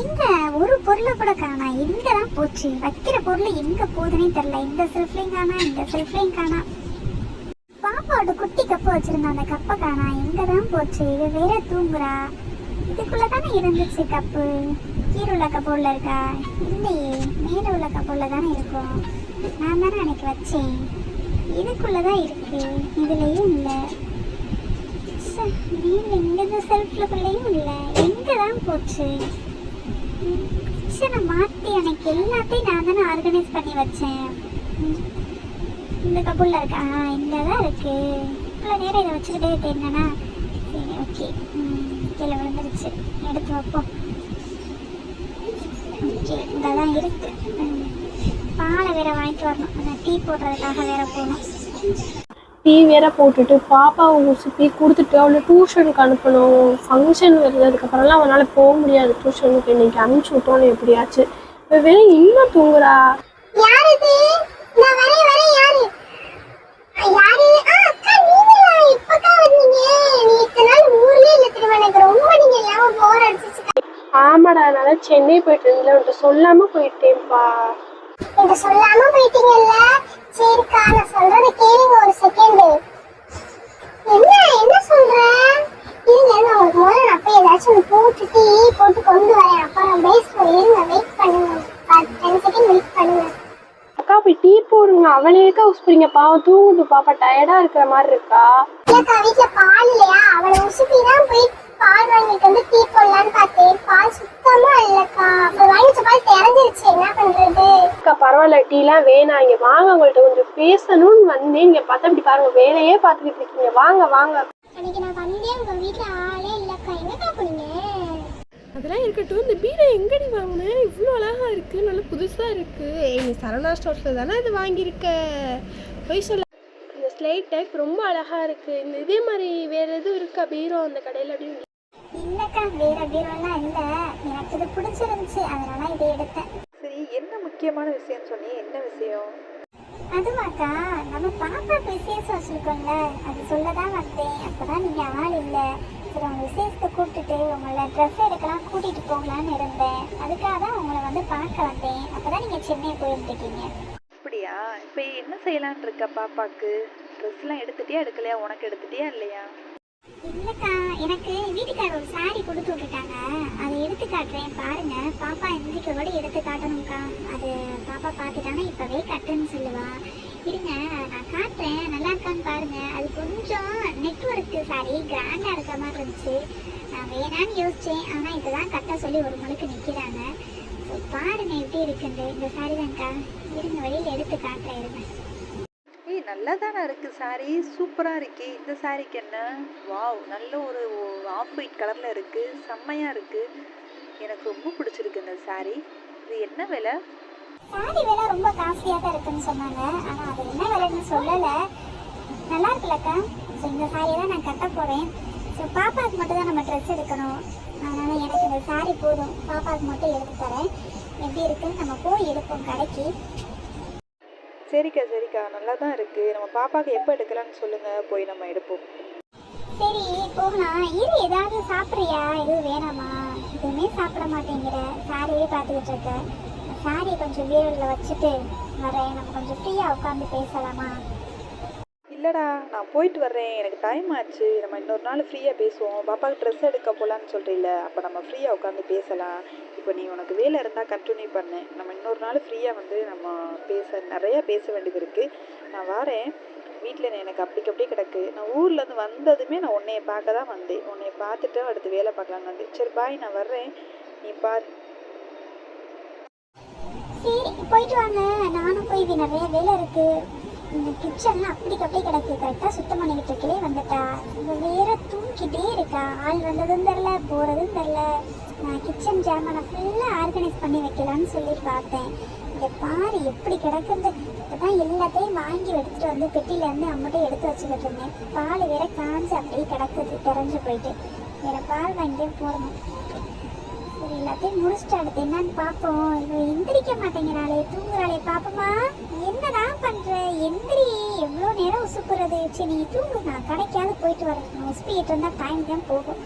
எங்க ஒரு பொருளை கூட காணா. எங்க தான் போச்சு? வைக்கிற பொருள் எங்க போகுதுன்னே தெரியல. இந்த செல்ஃப்லையும் காணா இந்த செல்ஃப்லையும் காணா. பாப்பாவோட குட்டி கப்பு வச்சிருந்த அந்த கப்பை காணா. எங்க தான் போச்சு? இது வேற தூங்குறா. இதுக்குள்ள தானே இருந்துச்சு கப்பு? கீழே உள்ள கப்பு இருக்கா? இல்லையே. மேலே உள்ள கப்பு தானே இருக்கும். நான் தானே அன்னைக்கு வச்சேன். இதுக்குள்ள தான் இருக்கு. இதுலயும் இல்லை. மேல இங்க செல்ஃப்லக்குள்ளேயும் இல்லை. எங்க தான் போச்சு? நான் மாற்றி எனக்கு எல்லாத்தையும் நான் தானே ஆர்கனைஸ் பண்ணி வச்சேன். ம். இந்த கபுல்ல இருக்கா? ஆ இங்கே தான் இருக்கு. இவ்வளோ நேரம் இதை வச்சுக்கிட்டே தேடினா சரி ஓகே கீழே விழுந்துருச்சு. எடுத்து வைப்போம். ஓகே இங்கே தான் இருக்கு. ம். பாலை வேற வாங்கிட்டு வரணும். அந்த டீ போடுறதுக்காக வேற போகணும். டீ வேற போட்டுட்டு பாப்பாவை உசுப்பி கொடுத்துட்டு அவளை டியூஷனுக்கு அனுப்பணும். ஃபங்க்ஷன் வருது அதுக்கப்புறம்லாம் அவனால் போக முடியாது. டியூஷனுக்கு இன்னைக்கு அனுப்பிச்சி விட்டோன்னு எப்படியாச்சு. இவ வேற இன்னும் தூங்குறா. ஆமாடா அதனால சென்னை போயிட்டு இருந்தேன் உன்கிட்ட சொல்லாம போயிட்டேன்ப்பா. என்கிட்ட சொல்லாம போயிட்டீங்கல்ல? சரிக்கா நான் சொல்றத கேளுங்க ஒரு செகண்ட் என்ன என்ன சொல்ற? இருங்க நான் உங்களுக்கு முதல்ல நான் போய் ஏதாச்சும் ஒன்று போட்டு கொண்டு வரேன். அப்புறம் பேசுவோம் இருங்க வெயிட் பண்ணுங்க. டென் செகண்ட் வெயிட் பண்ணுங்க. அக்கா போய் டீ போடுங்க. அவளையேக்கா உசுப்புறீங்க பாவம் தூங்குது. பாப்பா டயர்டா இருக்கிற மாதிரி இருக்கா. இல்லக்கா வீட்ல பால் இல்லையா? அவளை உசுப்பி தான் போய் பால் வாங்கிட்டு வந்து டீ போடலான்னு பார்த்தேன் பால் சுத்தமா இல்லக்கா அப்புறம் வாங்கிச்ச பால் திறந்துருச்சு என்ன பண்றது அக்கா பரவாயில்ல டீலாம் வேணாம். இங்க வாங்க உங்கள்ட்ட கொஞ்சம் பேசணும்னு வந்தேன். இங்க பார்த்தா இப்படி பாருங்க வேலையே பார்த்துக்கிட்டு இருக்கீங்க. வாங்க வாங்க. அன்னைக்கு நான் வந்தேன் உங்க வீட்ல ஆளே இல்லக்கா. எங்கக்கா போனீங்க அதெல்லாம் இருக்கட்டும். இந்த பீரை எங்கடி வாங்கினேன் இவ்வளோ அழகா இருக்கு. நல்ல புதுசா இருக்கு. ஏய் நீ சரவணா ஸ்டோர்ஸ்ல தானே இது வாங்கியிருக்க? போய் சொல்ல இந்த ஸ்லைட் டைப் ரொம்ப அழகா இருக்கு. இந்த இதே மாதிரி வேற எதுவும் இருக்கா பீரோ அந்த கடையில் அப்படின்னு? இல்லக்கா வேற பீரோலாம் இல்ல. எனக்கு இது பிடிச்சிருந்துச்சு. அதனால இதை எடுத்தேன். என்ன முக்கியமான விஷயம் சொன்னி? என்ன விஷயம்? அதுவாக்கா நம்ம பாப்பா விசேஷம் வச்சிருக்கோம்ல அது சொல்லதான் வந்தேன். அப்பதான் நீங்க ஆள் இல்ல. சரி உங்க விசேஷத்தை கூப்பிட்டுட்டு உங்களை ட்ரெஸ் எடுக்கலாம் கூட்டிட்டு போகலான்னு இருந்தேன். அதுக்காக தான் உங்களை வந்து பார்க்க வந்தேன். அப்பதான் நீங்க சென்னை போயிருந்துருக்கீங்க அப்படியா? இப்போ என்ன செய்யலான் இருக்க பாப்பாக்கு? ட்ரெஸ்லாம் எடுத்துட்டியா எடுக்கலையா? உனக்கு எடுத்துட்டியா இல்லையா? எனக்கு வீட்டுக்காரர் ஒரு சாரி கொடுத்து விட்டுட்டாங்க. அதை எடுத்து காட்டுறேன் பாருங்க. பாப்பா எந்திரிக்கோட எடுத்து காட்டணும்க்கா. அது பாப்பா பார்த்துட்டானா இப்பவே கட்டுன்னு சொல்லுவா. இருங்க நான் காட்டுறேன். நல்லா இருக்கான்னு பாருங்க. அது கொஞ்சம் நெட்ஒர்க்கு சாரி கிராண்டா இருக்க மாதிரி இருந்துச்சு. நான் வேணான்னு யோசிச்சேன். ஆனா இதுதான் கட்ட சொல்லி ஒரு முழுக்க நிக்கிறாங்க. So, பாருங்க எப்படி இருக்குன்னு இந்த சாரி தான்க்கா. இருங்க வழியில் எடுத்து காட்டுறேன் இருங்க. நல்லா தானே இருக்குது சாரி சூப்பராக இருக்கே. இந்த சாரிக்கு என்ன? வாவ் நல்ல ஒரு ஆஃப் ஒயிட் கலரில் இருக்குது செம்மையாக இருக்குது எனக்கு ரொம்ப பிடிச்சிருக்கு இந்த சாரி இது என்ன விலை? சாரி விலை ரொம்ப காஸ்ட்லியாக தான் இருக்குன்னு சொன்னாங்க. ஆனால் அது என்ன விலைன்னு சொல்லலை. நல்லா இருக்குல்லக்கா ஸோ இந்த சாரி தான் நான் கட்ட போகிறேன் ஸோ பாப்பாவுக்கு மட்டும் தான் நம்ம ட்ரெஸ் எடுக்கணும். அதனால் எனக்கு இந்த சாரி போதும். பாப்பாவுக்கு மட்டும் எடுத்து தரேன். எப்படி இருக்குன்னு நம்ம போய் எடுப்போம் கடைக்கு. சரிக்கா சரிக்கா. நல்லா தான் இருக்கு. நம்ம பாப்பாக்கு எப்போ எடுக்கலாம்னு சொல்லுங்க. போய் நம்ம எடுப்போம். சரி போகலாம். இரு ஏதாவது சாப்பிட்றியா? எதுவும் வேணாமா? எதுவுமே சாப்பிட மாட்டேங்கிற. சாரியே பார்த்துக்கிட்டு இருக்க. சாரி கொஞ்சம் வீரலில் வச்சுட்டு வரேன். நம்ம கொஞ்சம் ஃப்ரீயாக உட்காந்து பேசலாமா? இல்லைடா நான் போயிட்டு வர்றேன். எனக்கு டைம் ஆச்சு. நம்ம இன்னொரு நாள் ஃப்ரீயாக பேசுவோம். பாப்பாவுக்கு ட்ரெஸ் எடுக்க போகலான்னு சொல்கிறீல்ல அப்போ நம்ம ஃப்ரீயாக உட்காந்து பேசலாம். இப்போ நீ உனக்கு வேலை இருந்தால் கண்டினியூ பண்ணு. நம்ம இன்னொரு நாள் ஃப்ரீயாக வந்து நம்ம பேச நிறையா பேச வேண்டியது இருக்குது நான் வரேன். வீட்டில் எனக்கு அப்படிக்கு அப்படியே கிடக்கு. நான் ஊர்லேருந்து வந்ததுமே நான் உன்னைய பார்க்க தான் வந்தேன். உன்னைய பார்த்துட்டு அடுத்து வேலை பார்க்கலான்னு வந்தேன். சரி பாய் நான் வர்றேன். நீ பார். சரி போயிட்டு வாங்க. நானும் போய் நிறைய வேலை இருக்குது இந்த கிச்சன்லாம் அப்படிக்கு அப்படியே கிடக்கு. கரெக்டாக சுத்தம் பண்ணிக்கிட்டு இருக்கலே வந்துட்டா. இவள் வேற தூங்கிட்டே இருக்கா. ஆள் வந்ததும் தெரில போகிறதும் தெரில. நான் கிச்சன் ஜாமானை ஃபுல்லாக ஆர்கனைஸ் பண்ணி வைக்கலாம்னு சொல்லி பார்த்தேன். இந்த பாரு எப்படி கிடக்குது. இப்போதான் எல்லாத்தையும் வாங்கி எடுத்துகிட்டு வந்து பெட்டியிலேருந்து அம்மட்டும் எடுத்து வச்சுக்கிட்டு இருந்தேன். பால் வேற காஞ்சு அப்படியே கிடக்குது தெரிஞ்சு போயிட்டு. வேற பால் வாங்கி போடணும். சரி எல்லாத்தையும் முடிச்சுட்டு அடுத்து என்னன்னு பார்ப்போம். இவ எந்திரிக்க மாட்டேங்கிறாளே தூங்குறாளே பாப்போமா. என்னதான் பண்ற? எந்திரி. எவ்வளோ நேரம் உசுப்புறது சரி நீ தூங்கு. நான் கடைக்காவது போயிட்டு வரேன். உசுப்பிட்டு இருந்தால் டைம் தான் போகும்.